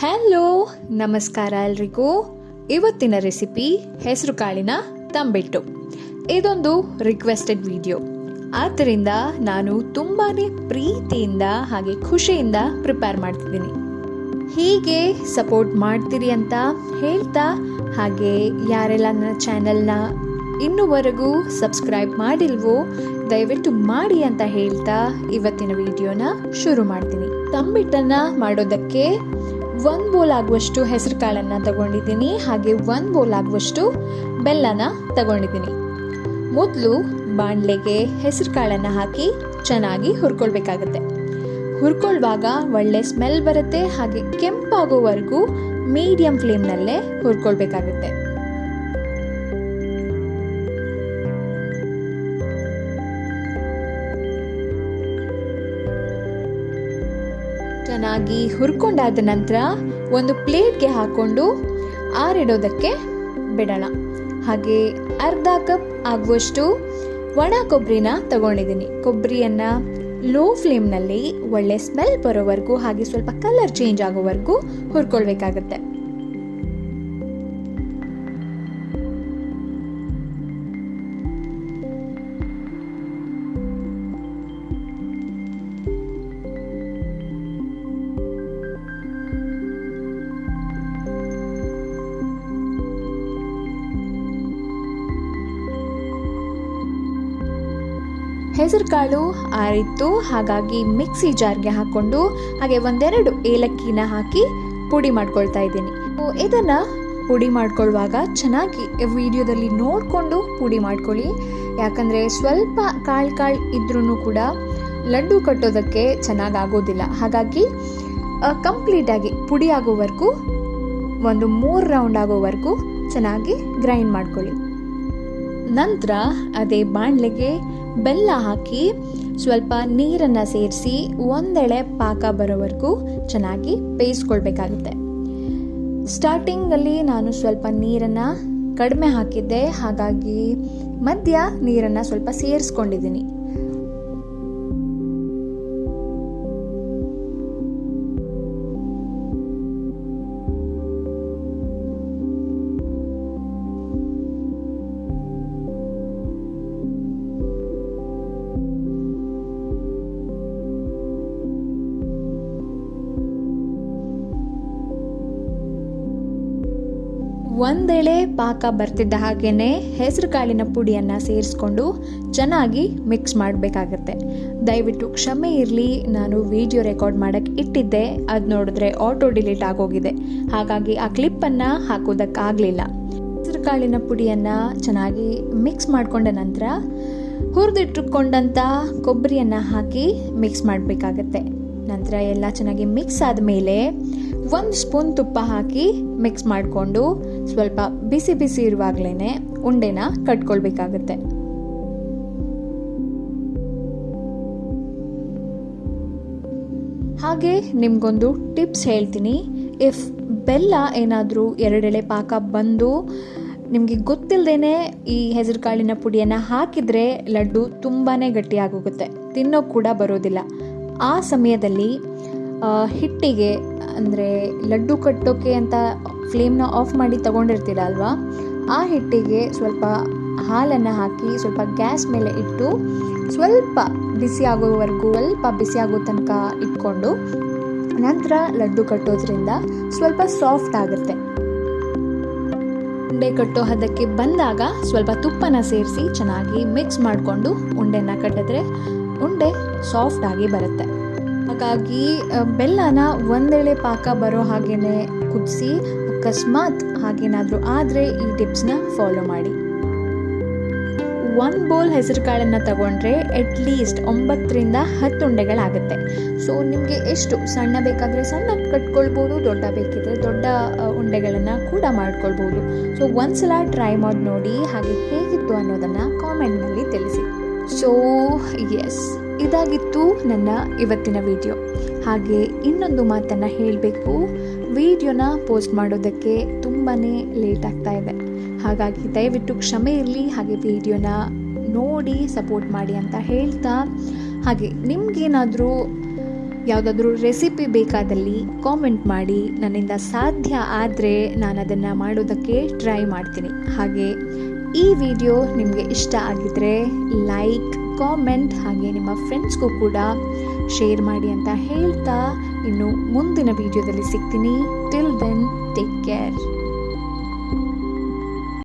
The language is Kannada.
ಹಲೋ, ನಮಸ್ಕಾರ ಎಲ್ರಿಗೂ. ಇವತ್ತಿನ ರೆಸಿಪಿ ಹೆಸರು ಕಾಳಿನ ತಂಬಿಟ್ಟು. ಇದೊಂದು ರಿಕ್ವೆಸ್ಟೆಡ್ ವಿಡಿಯೋ ಆದ್ದರಿಂದ ನಾನು ತುಂಬಾ ಪ್ರೀತಿಯಿಂದ ಹಾಗೆ ಖುಷಿಯಿಂದ ಪ್ರಿಪೇರ್ ಮಾಡ್ತಿದ್ದೀನಿ. ಹೀಗೆ ಸಪೋರ್ಟ್ ಮಾಡ್ತೀರಿ ಅಂತ ಹೇಳ್ತಾ, ಹಾಗೆ ಯಾರೆಲ್ಲ ನನ್ನ ಚಾನೆಲ್ನ ಇನ್ನೂವರೆಗೂ ಸಬ್ಸ್ಕ್ರೈಬ್ ಮಾಡಿಲ್ವೋ, ದಯವಿಟ್ಟು ಮಾಡಿ ಅಂತ ಹೇಳ್ತಾ ಇವತ್ತಿನ ವಿಡಿಯೋನ ಶುರು ಮಾಡ್ತೀನಿ. ತಂಬಿಟ್ಟನ್ನ ಮಾಡೋದಕ್ಕೆ ಒಂದು ಬೋಲ್ ಆಗುವಷ್ಟು ಹೆಸರು ಕಾಳನ್ನು ತಗೊಂಡಿದ್ದೀನಿ, ಹಾಗೆ ಒಂದು ಬೋಲ್ ಆಗುವಷ್ಟು ಬೆಲ್ಲನ ತಗೊಂಡಿದ್ದೀನಿ. ಮೊದಲು ಬಾಣಲೆಗೆ ಹೆಸರು ಕಾಳನ್ನು ಹಾಕಿ ಚೆನ್ನಾಗಿ ಹುರ್ಕೊಳ್ಬೇಕಾಗತ್ತೆ. ಹುರ್ಕೊಳ್ಳುವಾಗ ಒಳ್ಳೆ ಸ್ಮೆಲ್ ಬರುತ್ತೆ, ಹಾಗೆ ಕೆಂಪಾಗೋವರೆಗೂ ಮೀಡಿಯಂ ಫ್ಲೇಮ್ನಲ್ಲೇ ಹುರ್ಕೊಳ್ಬೇಕಾಗುತ್ತೆ. ಚೆನ್ನಾಗಿ ಹುರ್ಕೊಂಡಾದ ನಂತರ ಒಂದು ಪ್ಲೇಟ್ಗೆ ಹಾಕೊಂಡು ಆರಿಡೋದಕ್ಕೆ ಬಿಡೋಣ. ಹಾಗೆ ಅರ್ಧ ಕಪ್ ಆಗುವಷ್ಟು ಒಣ ಕೊಬ್ಬರಿನ ತಗೊಂಡಿದ್ದೀನಿ. ಕೊಬ್ಬರಿಯನ್ನು ಲೋ ಫ್ಲೇಮ್ನಲ್ಲಿ ಒಳ್ಳೆ ಸ್ಮೆಲ್ ಬರೋವರೆಗೂ ಹಾಗೆ ಸ್ವಲ್ಪ ಕಲರ್ ಚೇಂಜ್ ಆಗೋವರೆಗೂ ಹುರ್ಕೊಳ್ಬೇಕಾಗತ್ತೆ. ಹೆಸರು ಕಾಳು ಆರಿತ್ತು. ಹಾಗಾಗಿ ಮಿಕ್ಸಿ ಜಾರ್ಗೆ ಹಾಕ್ಕೊಂಡು ಹಾಗೆ ಒಂದೆರಡು ಏಲಕ್ಕಿನ ಹಾಕಿ ಪುಡಿ ಮಾಡ್ಕೊಳ್ತಾ ಇದ್ದೀನಿ. ಇದನ್ನ ಪುಡಿ ಮಾಡ್ಕೊಳ್ಳುವಾಗ ಚೆನ್ನಾಗಿ ವಿಡಿಯೋದಲ್ಲಿ ನೋಡಿಕೊಂಡು ಪುಡಿ ಮಾಡ್ಕೊಳ್ಳಿ. ಯಾಕಂದರೆ ಸ್ವಲ್ಪ ಕಾಳು ಕಾಳು ಇದ್ರೂ ಕೂಡ ಲಡ್ಡು ಕಟ್ಟೋದಕ್ಕೆ ಚೆನ್ನಾಗಿ ಆಗೋದಿಲ್ಲ ಹಾಗಾಗಿ ಕಂಪ್ಲೀಟಾಗಿ ಪುಡಿ ಆಗೋವರೆಗೂ, ಒಂದು ಮೂರು ರೌಂಡ್ ಆಗೋವರೆಗೂ ಚೆನ್ನಾಗಿ ಗ್ರೈಂಡ್ ಮಾಡ್ಕೊಳ್ಳಿ. ನಂತರ ಅದೇ ಬಾಣಲೆಗೆ ಬೆಲ್ಲ ಹಾಕಿ ಸ್ವಲ್ಪ ನೀರನ್ನು ಸೇರಿಸಿ ಒಂದೆಳೆ ಪಾಕ ಬರೋವರೆಗೂ ಚೆನ್ನಾಗಿ ಬೇಯಿಸ್ಕೊಳ್ಬೇಕಾಗುತ್ತೆ. ಸ್ಟಾರ್ಟಿಂಗಲ್ಲಿ ನಾನು ಸ್ವಲ್ಪ ನೀರನ್ನು ಕಡಿಮೆ ಹಾಕಿದ್ದೆ, ಹಾಗಾಗಿ ಮಧ್ಯ ನೀರನ್ನು ಸ್ವಲ್ಪ ಸೇರಿಸ್ಕೊಂಡಿದ್ದೀನಿ. ಒಂದೆಳೆ ಪಾಕ ಬರ್ತಿದ್ದ ಹಾಗೆಯೇ ಹೆಸರು ಕಾಳಿನ ಪುಡಿಯನ್ನು ಸೇರಿಸ್ಕೊಂಡು ಚೆನ್ನಾಗಿ ಮಿಕ್ಸ್ ಮಾಡಬೇಕಾಗತ್ತೆ. ದಯವಿಟ್ಟು ಕ್ಷಮೆ ಇರಲಿ, ನಾನು ವಿಡಿಯೋ ರೆಕಾರ್ಡ್ ಮಾಡೋಕ್ಕೆ ಇಟ್ಟಿದ್ದೆ, ಅದು ನೋಡಿದ್ರೆ ಆಟೋ ಡಿಲೀಟ್ ಆಗೋಗಿದೆ. ಹಾಗಾಗಿ ಆ ಕ್ಲಿಪ್ಪನ್ನು ಹಾಕೋದಕ್ಕಾಗಲಿಲ್ಲ ಹೆಸರು ಕಾಳಿನ ಪುಡಿಯನ್ನು ಚೆನ್ನಾಗಿ ಮಿಕ್ಸ್ ಮಾಡಿಕೊಂಡ ನಂತರ ಹುರಿದಿಟ್ಟುಕೊಂಡಂಥ ಕೊಬ್ಬರಿಯನ್ನು ಹಾಕಿ ಮಿಕ್ಸ್ ಮಾಡಬೇಕಾಗತ್ತೆ. ನಂತರ ಎಲ್ಲ ಚೆನ್ನಾಗಿ ಮಿಕ್ಸ್ ಆದಮೇಲೆ ಒಂದು ಸ್ಪೂನ್ ತುಪ್ಪ ಹಾಕಿ ಮಿಕ್ಸ್ ಮಾಡಿಕೊಂಡು ಸ್ವಲ್ಪ ಬಿಸಿ ಬಿಸಿ ಇರುವಾಗಲೇ ಉಂಡೆನ ಕಟ್ಕೊಳ್ಬೇಕಾಗತ್ತೆ. ಹಾಗೆ ನಿಮಗೊಂದು ಟಿಪ್ಸ್ ಹೇಳ್ತೀನಿ. ಇಫ್ ಬೆಲ್ಲ ಏನಾದರೂ ಎರಡೆಳೆ ಪಾಕ ಬಂದು ನಿಮಗೆ ಗೊತ್ತಿಲ್ಲದೇ ಈ ಹೆಸರು ಕಾಳಿನ ಪುಡಿಯನ್ನು ಹಾಕಿದರೆ ಲಡ್ಡು ತುಂಬಾ ಗಟ್ಟಿಯಾಗೋಗುತ್ತೆ. ತಿನ್ನೋ ಕೂಡ ಬರೋದಿಲ್ಲ. ಆ ಸಮಯದಲ್ಲಿ ಹಿಟ್ಟಿಗೆ, ಅಂದರೆ ಲಡ್ಡು ಕಟ್ಟೋಕೆ ಅಂತ ಫ್ಲೇಮ್ನ ಆಫ್ ಮಾಡಿ ತಗೊಂಡಿರ್ತೀರ ಅಲ್ವಾ? ಆ ಹಿಟ್ಟಿಗೆ ಸ್ವಲ್ಪ ಹಾಲನ್ನು ಹಾಕಿ, ಸ್ವಲ್ಪ ಗ್ಯಾಸ್ ಮೇಲೆ ಇಟ್ಟು ಸ್ವಲ್ಪ ಬಿಸಿ ಆಗೋವರೆಗೂ, ಸ್ವಲ್ಪ ಬಿಸಿ ಆಗೋ ತನಕ ಇಟ್ಕೊಂಡು ನಂತರ ಲಡ್ಡು ಕಟ್ಟೋದ್ರಿಂದ ಸ್ವಲ್ಪ ಸಾಫ್ಟ್ ಆಗುತ್ತೆ. ಉಂಡೆ ಕಟ್ಟೋ ಹದಕ್ಕೆ ಬಂದಾಗ ಸ್ವಲ್ಪ ತುಪ್ಪನ ಸೇರಿಸಿ ಚೆನ್ನಾಗಿ ಮಿಕ್ಸ್ ಮಾಡಿಕೊಂಡು ಉಂಡೆನ ಕಟ್ಟಿದ್ರೆ ಉಂಡೆ ಸಾಫ್ಟ್ ಆಗಿ ಬರುತ್ತೆ. ಹಾಗಾಗಿ ಬೆಲ್ಲನ ಒಂದೆಳೆ ಪಾಕ ಬರೋ ಹಾಗೇನೆ ಕುದಿಸಿ, ಅಕಸ್ಮಾತ್ ಹಾಗೇನಾದರೂ ಆದರೆ ಈ ಟಿಪ್ಸ್ನ ಫಾಲೋ ಮಾಡಿ. ಒಂದು ಬೌಲ್ ಹೆಸರು ಕಾಳನ್ನು ತಗೊಂಡ್ರೆ ಅಟ್ಲೀಸ್ಟ್ ಒಂಬತ್ತರಿಂದ ಹತ್ತು ಉಂಡೆಗಳಾಗುತ್ತೆ. ಸೊ, ನಿಮಗೆ ಎಷ್ಟು ಸಣ್ಣ ಬೇಕಾದರೆ ಸಣ್ಣ ಕಟ್ಕೊಳ್ಬೋದು, ದೊಡ್ಡ ಬೇಕಿದ್ರೆ ದೊಡ್ಡ ಉಂಡೆಗಳನ್ನು ಕೂಡ ಮಾಡ್ಕೊಳ್ಬೋದು. ಸೊ, ಒಂದ್ಸಲ ಟ್ರೈ ಮಾಡಿ ನೋಡಿ, ಹಾಗೆ ಹೇಗಿತ್ತು ಅನ್ನೋದನ್ನು ಕಾಮೆಂಟ್ನಲ್ಲಿ ತಿಳಿಸಿ. ಸೊ ಎಸ್ ಇದಾಗಿತ್ತು ನನ್ನ ಇವತ್ತಿನ ವಿಡಿಯೋ. ಹಾಗೆ ಇನ್ನೊಂದು ಮಾತನ್ನು ಹೇಳಬೇಕು. ವಿಡಿಯೋನ ಪೋಸ್ಟ್ ಮಾಡೋದಕ್ಕೆ ತುಂಬಾ ಲೇಟ್ ಆಗ್ತಾ ಇದೆ. ಹಾಗಾಗಿ ದಯವಿಟ್ಟು ಕ್ಷಮೆ ಇರಲಿ, ಹಾಗೆ ವಿಡಿಯೋನ ನೋಡಿ ಸಪೋರ್ಟ್ ಮಾಡಿ ಅಂತ ಹೇಳ್ತಾ. ಹಾಗೆ ನಿಮಗೇನಾದರೂ ಯಾವುದಾದ್ರೂ ರೆಸಿಪಿ ಬೇಕಾದಲ್ಲಿ ಕಾಮೆಂಟ್ ಮಾಡಿ, ನನ್ನಿಂದ ಸಾಧ್ಯ ಆದರೆ ನಾನು ಅದನ್ನು ಮಾಡೋದಕ್ಕೆ ಟ್ರೈ ಮಾಡ್ತೀನಿ. ಹಾಗೆ ಈ ವಿಡಿಯೋ ನಿಮಗೆ ಇಷ್ಟ ಆಗಿದ್ರೆ ಲೈಕ್ ಕಾಮೆಂಟ್ ಹಾಗೆ ನಿಮ್ಮ ಫ್ರೆಂಡ್ಸ್ಗೂ ಕೂಡ ಶೇರ್ ಮಾಡಿ ಅಂತ ಹೇಳ್ತಾ ಇನ್ನು ಮುಂದಿನ ವಿಡಿಯೋದಲ್ಲಿ ಸಿಗ್ತೀನಿ. Till then take care